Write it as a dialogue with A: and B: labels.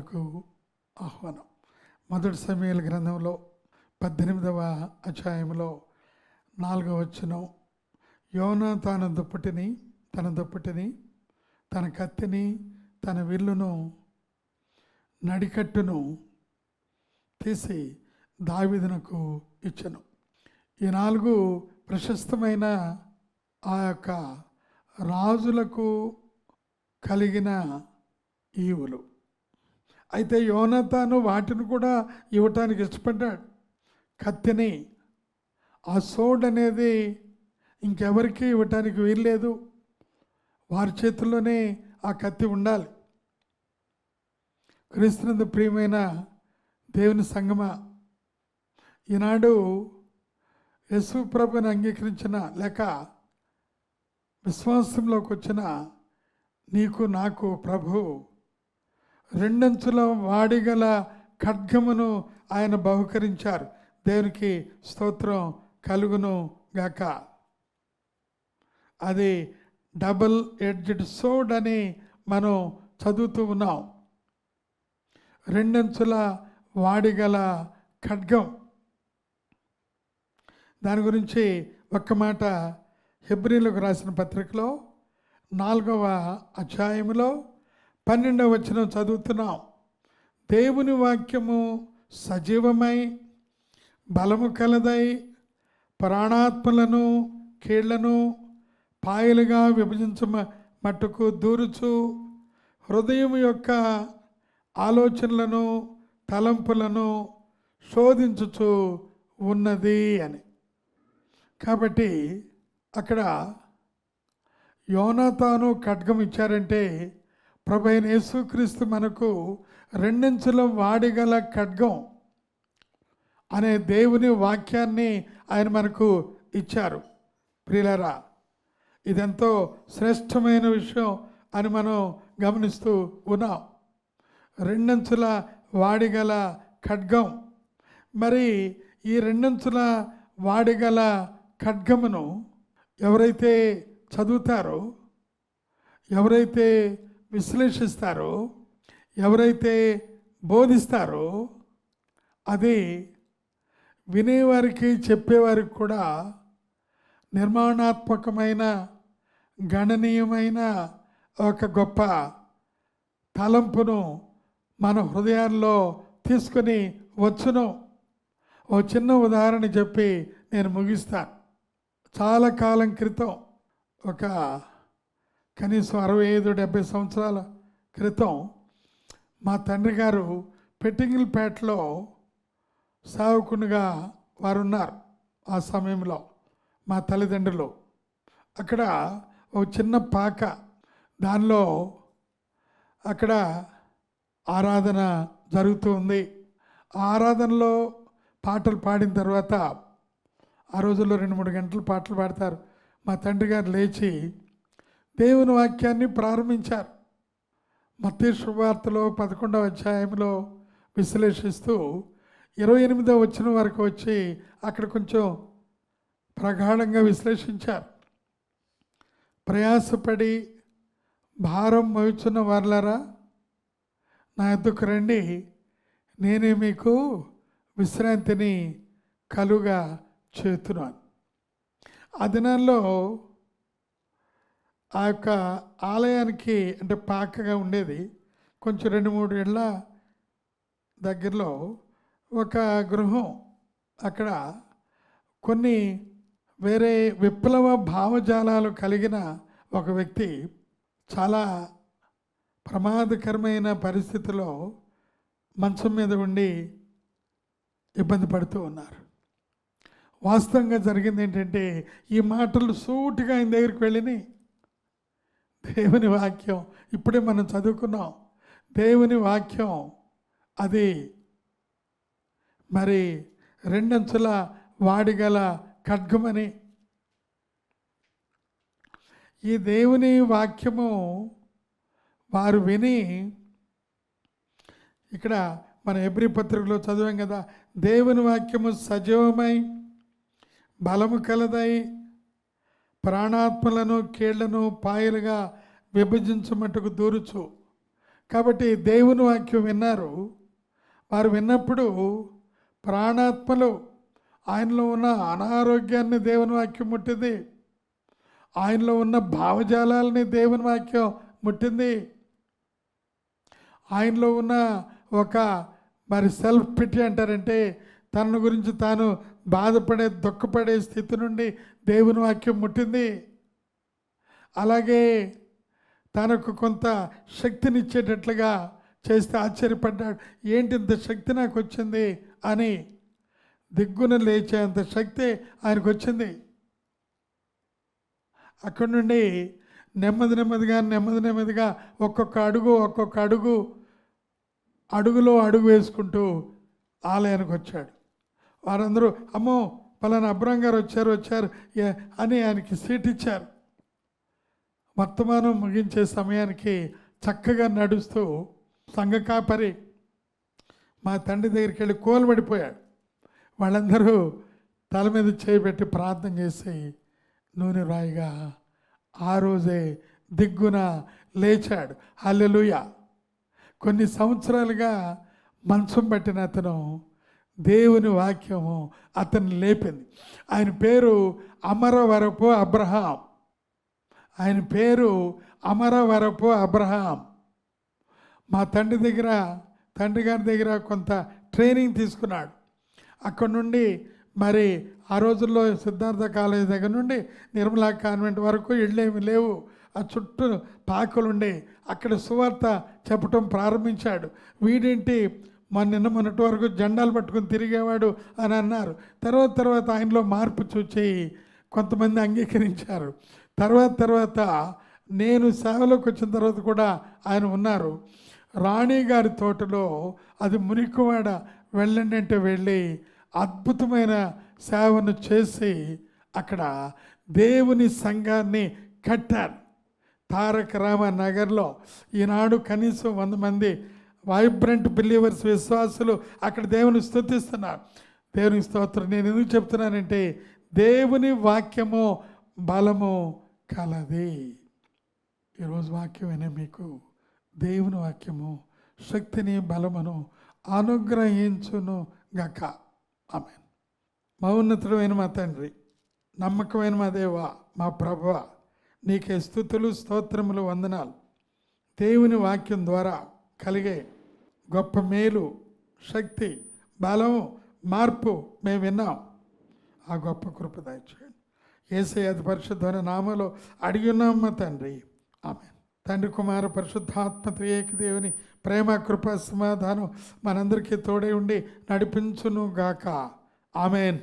A: ప్రార్థనకు ఆహ్వానం. మొదటి సమయాల గ్రంథంలో పద్దెనిమిదవ అధ్యాయంలో నాలుగవ వచనం యోన తన దుప్పటిని తన దుప్పటిని తన కత్తిని తన విల్లును నడికట్టును తీసి దావిదనకు ఇచ్చను. ఈ నాలుగు ప్రశస్తమైన ఆ యొక్క రాజులకు కలిగిన ఈవులు. అయితే యోనతాను వాటిని కూడా ఇవ్వటానికి ఇష్టపడ్డాడు. కత్తిని ఆ సోడ్ అనేది ఇంకెవరికి ఇవ్వటానికి వీల్లేదు. వారి చేతుల్లోనే ఆ కత్తి ఉండాలి. క్రీస్తునందు ప్రియమైన దేవుని సంగమ ఈనాడు యశు ప్రభుని అంగీకరించిన లేక విశ్వాసంలోకి వచ్చిన నీకు నాకు ప్రభు రెండంచుల వాడిగల ఖడ్గమును ఆయన బహుకరించారు. దేవునికి స్తోత్రం కలుగును గాక. అది డబుల్ ఎడ్జ్డ్ సోడ్ అని మనం చదువుతూ ఉన్నాం. రెండంచుల వాడిగల ఖడ్గం. దాని గురించి ఒక్క మాట హెబ్రిలకు రాసిన పత్రికలో నాలుగవ అధ్యాయములో పన్నెండవ వచనం చదువుతున్నాం. దేవుని వాక్యము సజీవమై బలము కలదై ప్రాణాత్మలను కీళ్ళను పాయలుగా విభజించ మట్టుకు దూరుచు హృదయం యొక్క ఆలోచనలను తలంపులను శోధించుచు ఉన్నది అని. కాబట్టి అక్కడ యోనాతాను ఖడ్గం ఇచ్చారంటే ప్రభు అయిన యేసుక్రీస్తు మనకు రెండించుల వాడిగల ఖడ్గం అనే దేవుని వాక్యాన్ని ఆయన మనకు ఇచ్చారు. ప్రియులరా ఇదెంతో శ్రేష్టమైన విషయం అని మనం గమనిస్తూ ఉన్నాం. రెండంచుల వాడిగల ఖడ్గం. మరి ఈ రెండంచుల వాడిగల ఖడ్గమును ఎవరైతే చదువుతారో ఎవరైతే విశ్లేషిస్తారో ఎవరైతే బోధిస్తారో అది వినేవారికి చెప్పేవారికి కూడా నిర్మాణాత్మకమైన గణనీయమైన ఒక గొప్ప తలంపును మన హృదయాల్లో తీసుకొని వచ్చును. ఓ చిన్న ఉదాహరణ చెప్పి నేను ముగిస్తాను. చాలా కాలం క్రితం ఒక కనీసం అరవై ఐదు డెబ్బై సంవత్సరాల క్రితం మా తండ్రి గారు పెట్టింగిల్పేటలో సావుకునిగా వారు ఉన్నారు ఆ సమయంలో మా తల్లిదండ్రులు. అక్కడ ఒక చిన్న పాక దానిలో అక్కడ ఆరాధన జరుగుతూ ఉంది. ఆ ఆరాధనలో పాటలు పాడిన తర్వాత ఆ రోజుల్లో రెండు మూడు గంటలు పాటలు పాడతారు. మా తండ్రి గారు లేచి దేవుని వాక్యాన్ని ప్రారంభించారు. మత్తే శుభార్తలో పదకొండవ అధ్యాయంలో విశ్లేషిస్తూ ఇరవై ఎనిమిదో వచ్చిన వరకు వచ్చి అక్కడ కొంచెం ప్రగాఢంగా విశ్లేషించారు. ప్రయాసపడి భారం మోచున్న వారులారా నా ఎద్దుకు రండి నేనే మీకు విశ్రాంతిని కలుగా చేస్తున్నాను ఆ దినాల్లో ఆ యొక్క ఆలయానికి అంటే పాకగా ఉండేది. కొంచెం రెండు మూడు ఏళ్ళ దగ్గరలో ఒక గృహం అక్కడ కొన్ని వేరే విప్లవ భావజాలాలు కలిగిన ఒక వ్యక్తి చాలా ప్రమాదకరమైన పరిస్థితిలో మంచం మీద ఉండి ఇబ్బంది పడుతూ ఉన్నారు. వాస్తవంగా జరిగింది ఏంటంటే ఈ మాటలు సూటిగా ఆయన దగ్గరికి వెళ్ళినాయి. దేవుని వాక్యం. ఇప్పుడే మనం చదువుకున్నాం. దేవుని వాక్యం అది మరి రెండంచుల వాడిగల ఖడ్గమని. ఈ దేవుని వాక్యము వారు విని ఇక్కడ మన ఎబ్రి పత్రికలో చదివాం కదా దేవుని వాక్యము సజీవమై బలము కలదై ప్రాణాత్మలను కీళ్ళను పాయలుగా విభజించమట్టుకు దూరుచు. కాబట్టి దేవుని వాక్యం విన్నారు. వారు విన్నప్పుడు ప్రాణాత్మలు ఆయనలో ఉన్న అనారోగ్యాన్ని దేవుని వాక్యం ముట్టింది. ఆయనలో ఉన్న భావజాలాలని దేవుని వాక్యం ముట్టింది. ఆయనలో ఉన్న ఒక మరి సెల్ఫ్ పిటి అంటారంటే తన గురించి తాను బాధపడే దుఃఖపడే స్థితి నుండి దేవుని వాక్యం ముట్టింది. అలాగే తనకు కొంత శక్తినిచ్చేటట్లుగా చేస్తే ఆశ్చర్యపడ్డాడు. ఏంటి ఇంత శక్తి నాకు వచ్చింది అని దిగ్గున లేచేంత శక్తి ఆయనకు వచ్చింది అక్కడి నుండి నెమ్మది నెమ్మదిగా నెమ్మది నెమ్మదిగా ఒక్కొక్క అడుగు ఒక్కొక్క అడుగు అడుగులో అడుగు వేసుకుంటూ ఆలయానికి వచ్చాడు వారందరూ అమ్మో పలానా అబ్రాం గారు వచ్చారు వచ్చారు అని ఆయనకి సీట్ ఇచ్చారు. వర్తమానం ముగించే సమయానికి చక్కగా నడుస్తూ సంఘ కాపరి మా తండ్రి దగ్గరికి వెళ్ళి కోలుబడిపోయాడు. వాళ్ళందరూ తల మీద చేయబెట్టి ప్రార్థన చేసి నూనె రాయిగా ఆ రోజే దిగ్గున లేచాడు. అల్లెలుయ కొన్ని సంవత్సరాలుగా మంచం పట్టిన అతను దేవుని వాక్యము అతన్ని లేపింది. ఆయన పేరు అమరవరపు అబ్రహాం. ఆయన పేరు అమరవరపు అబ్రహాం. మా తండ్రి దగ్గర తండ్రి గారి దగ్గర కొంత ట్రైనింగ్ తీసుకున్నాడు. అక్కడ నుండి మరి ఆ రోజుల్లో సిద్ధార్థ కాలేజ్ దగ్గర నుండి నిర్మలా కాన్వెంట్ వరకు ఇళ్ళేమి లేవు. ఆ చుట్టూ పాకులుండే. అక్కడ సువార్త చెప్పటం ప్రారంభించాడు. వీడింటి? మా నిన్న మొన్నటి వరకు జెండాలు పట్టుకుని తిరిగేవాడు అని అన్నారు. తర్వాత తర్వాత ఆయనలో మార్పు చూచి కొంతమంది అంగీకరించారు. తర్వాత తర్వాత నేను సేవలోకి వచ్చిన తర్వాత కూడా ఆయన ఉన్నారు. రాణి గారి తోటలో అది మునికివాడ వెళ్ళండి అంటే వెళ్ళి అద్భుతమైన సేవను చేసి అక్కడ దేవుని సంఘాన్ని కట్టారు. తారక రామ నగర్లో ఈనాడు కనీసం వంద మంది వైబ్రెంట్ బిలీవర్స్ విశ్వాసులు అక్కడ దేవుని స్థుతిస్తున్నారు. దేవుని స్తోత్రం. నేను ఎందుకు చెప్తున్నానంటే దేవుని వాక్యము బలము కలది. ఈరోజు వాక్యమైనా మీకు? దేవుని వాక్యము శక్తిని బలమును అనుగ్రహించును గక. ఆమె మౌన్నతుడమైన మా తండ్రి నమ్మకమైన మా దేవ మా ప్రభ నీకే స్థుతులు స్తోత్రములు వందనాలు. దేవుని వాక్యం ద్వారా కలిగే గొప్ప మేలు శక్తి బలము మార్పు మేము విన్నాం. ఆ గొప్ప కృప దయచేయండి. ఏసై అతి పరిశుద్ధమైన నామలో అడిగి ఉన్నాం తండ్రి. ఆమె తండ్రి కుమార పరిశుద్ధాత్మ త్రియేక దేవుని ప్రేమ కృప సమాధానం మనందరికీ తోడే ఉండి నడిపించును గాక ఆమెన్.